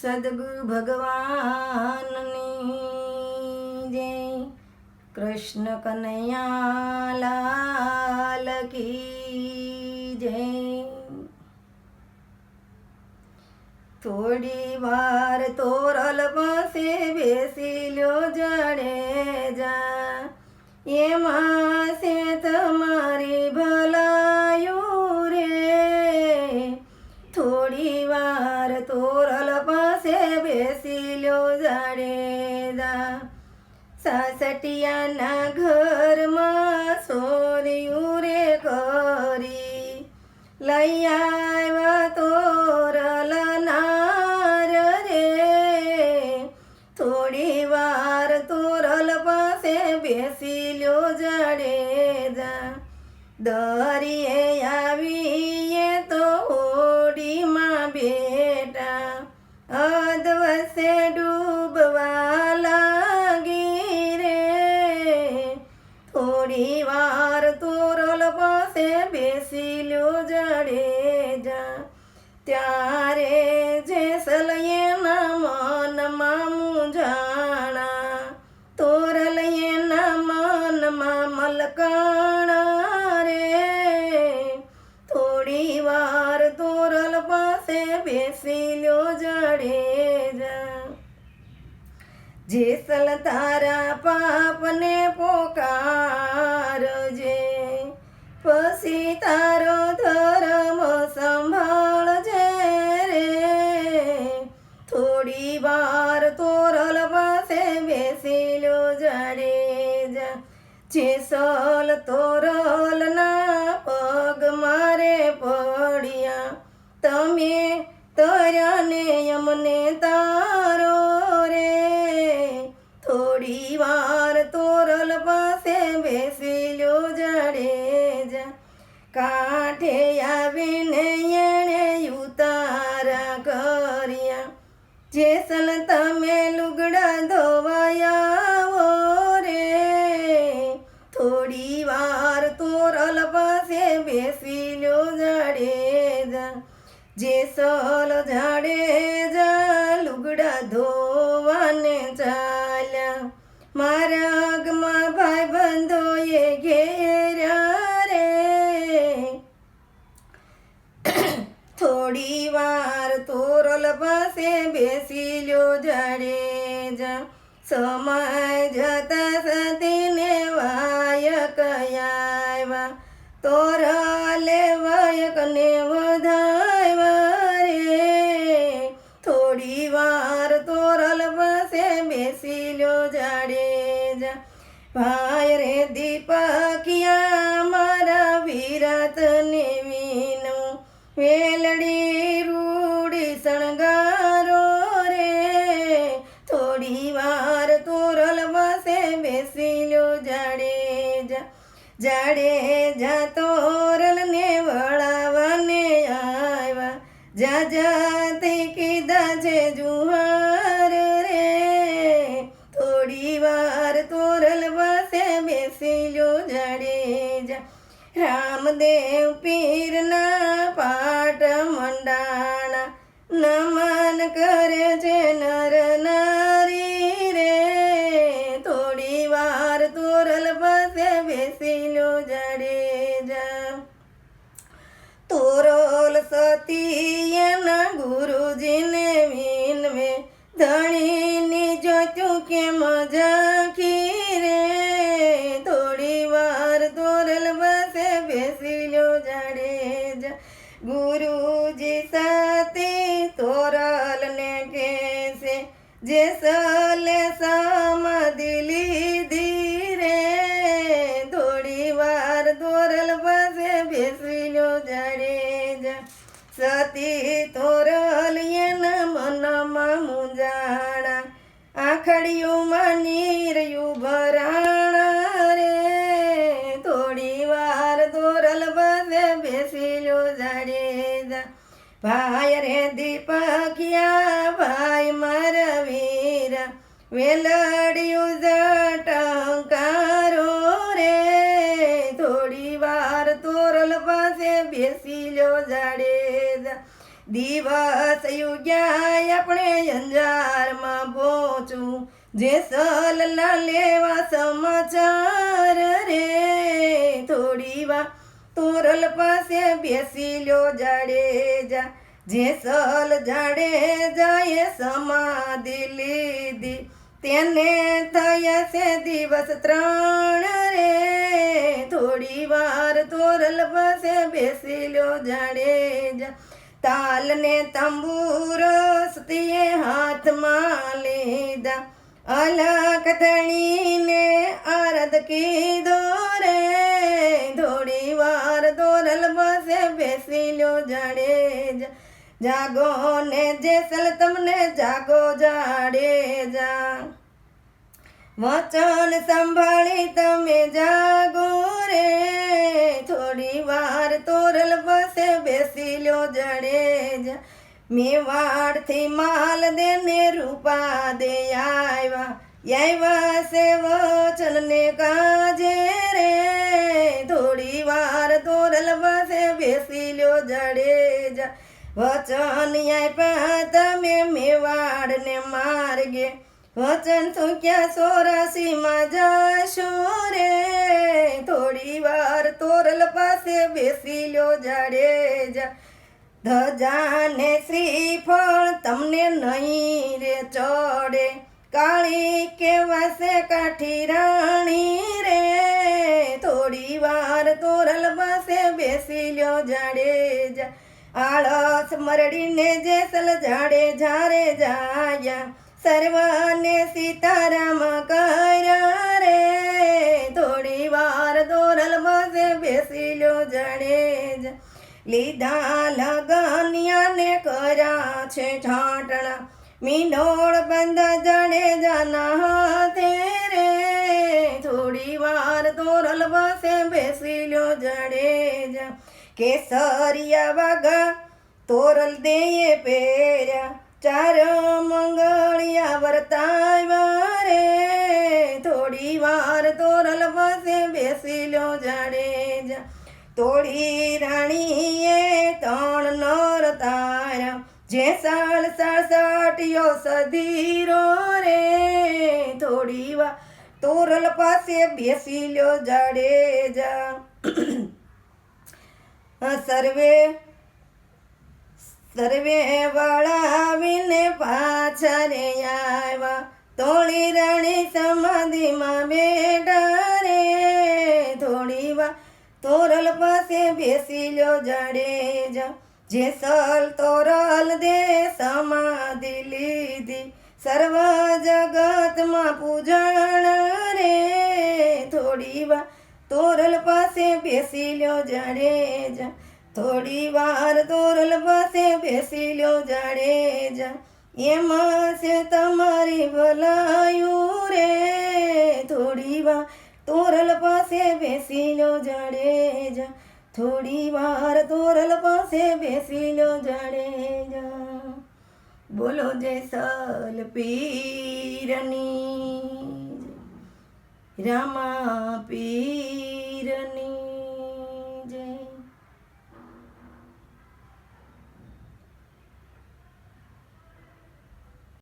સદગુરુ ભગવાનની જય કૃષ્ણ કનૈયાલાલ કી જય થોડી વાર તોરલ પાસે બેસી લ્યો જડેજા એમાં લ્યો જાડેજા, સાસટિયાના ઘરમાં સોર્યું રે કરી લઈ આવ્યા તોરલ નાર રે. થોડી વાર તોરલ પાસે બેસી લ્યો જાડેદા દરિયે પાસે બેસી લ્યો જડેજા. ત્યારે જેસલયના મનમાં મૂંઝાણા. તોરલયના મનમાં મલકાણા રે. થોડી વાર તોરલ પાસે બેસી લ્યો જડેજા. જેસલ તારા પાપને પોકારજે પછી તમે તર્યા અમને તારો રે. થોડી વાર તોરલ પાસે બેસી લો જડેજા કાંઠે આવીને એણે ઉતારા કર્યા. જેસલ જેસલ જાડેજા લુગડા ધોવાને ચાલ્યા. મારા આગમાં ભાઈ બંધોએ ઘેર્યા રે. થોડી વાર તોરલ પાસે બેસી લ્યો જડેજા. સમય જતા સતીને થોડી વાર તોરલ પાસે બેસી લ્યો જાડેજા ભાઈ રે દીપકિયા, મારા વિરાતને વિનું વેલડી રૂડી શણગારો રે. થોડી વાર તોરલ બસે બેસી લ્યો જાડેજા જાડે તોરલને રામદેવ પીરના પાટ મંડાણા નમન કરે છે નર નારી રે. થોડી વાર તોરલ પાસે બેસી લો જડેજા તોરલ સતીયના ગુરુજીને વિનવે. ધણીની જોતું કે ઝાંખી સતી તોરલ એના મનમાં મુંજાણા. આખડિયું નીરયું ભરાણા રે. થોડી વાર તોરલ બધે બેસી લ્યો જાડેજા. ભાઈ રે દીપકિયા, ભાઈ મારા વીરા. વેલડિયું જટંકારો રે. થોડી વાર તોરલ પાસે બેસી લો જાડેજા. દિવસ યુગ્યા આપણે અંજારમાં પહોંચું. જે સલલા લેવા સમાચાર રે. થોડી વાર તોરલ પાસે બેસી લ્યો જાડેજા જે સલ જાડેજાએ સમાધિ લીધી. તેને થયા છે દિવસ ત્રણ રે. થોડી વાર તોરલ પાસે બેસી લ્યો જાડેજા તાલને તંબુર સ્તીએ હાથમાં લીધા. અલક ધણીને આરદ કીધો રે, થોડી વાર દોરલ બસે બેસી લો જાડેજા. જાગો ને જેસલ તમને જાગો જાડે જા વચન સંભાળી તમે જાગો રે થોડી વાર તોરલ બસે બેસી લ્યો જડેજા મેવાડથી માલ દેને રૂપા દે આવ્યા આવ્યા છે વચન ને કાજે રે. થોડી વાર તોરલ બસે બેસી લ્યો જડેજા વચન આપ્યા તમે મેવાડ ને માર્ગે. વચન થૂક્યા સોરાસીમાં જશો રે? થોડી વાર તોરલ પાસે બેસી લ્યો જાડેજા ધજાને શ્રીફળ તમને નહીં રે ચડે. કાળી કેવાસે કાઠી રાણી રે? થોડી વાર તોરલ પાસે બેસી લ્યો જાડેજા આળસ મરડીને જેસલ જાડે જારે જાયા. સર્વને સીતારામ કર્યા રે. થોડી વાર દોરલ બસે બેસી લ્યો જ. લીધા લગનિયાને કર્યા છે ઠાટણા મીંડોળ બંધ જડેજાના હાથે રે. થોડી વાર દોરલ બસે બેસી લ્યો જ. કેસરિયા વાગા તોરલ દેયે પહેર્યા. ચાર મંગળિયા વર્તાવ્યા રે થોડી વાર તોરલ પાસે બેસી જાડે જાડેજા તોડી રાણીએ ત્રણ નર તારા જે સાળ સાળસાટીયો સધીરો રે. થોડી વાર તોરલ પાસે બેસી લ્યો જાડેજા સર્વે સર્વે વળાવીને પાછા રે આવ્યા. તોળી રાણી સમાધિમાં બેઠા રે. થોડી વા તોરલ પાસે બેસી લ્યો જાડેજા જે સલ તોરલ દે સમાધિ લીધી. સર્વ જગતમાં પૂજણ રે. થોડી વા તોરલ પાસે બેસી લ્યો જાડેજા થોડી વાર તોરલ પાસે બેસી લ્યો જાડેજા એમાં છે તમારી ભલાયું રે. થોડી વાર તોરલ પાસે બેસી લ્યો જાડેજા થોડી વાર તોરલ પાસે બેસી લ્યો જાડેજા બોલો જય સલ પીરની. રામા પીર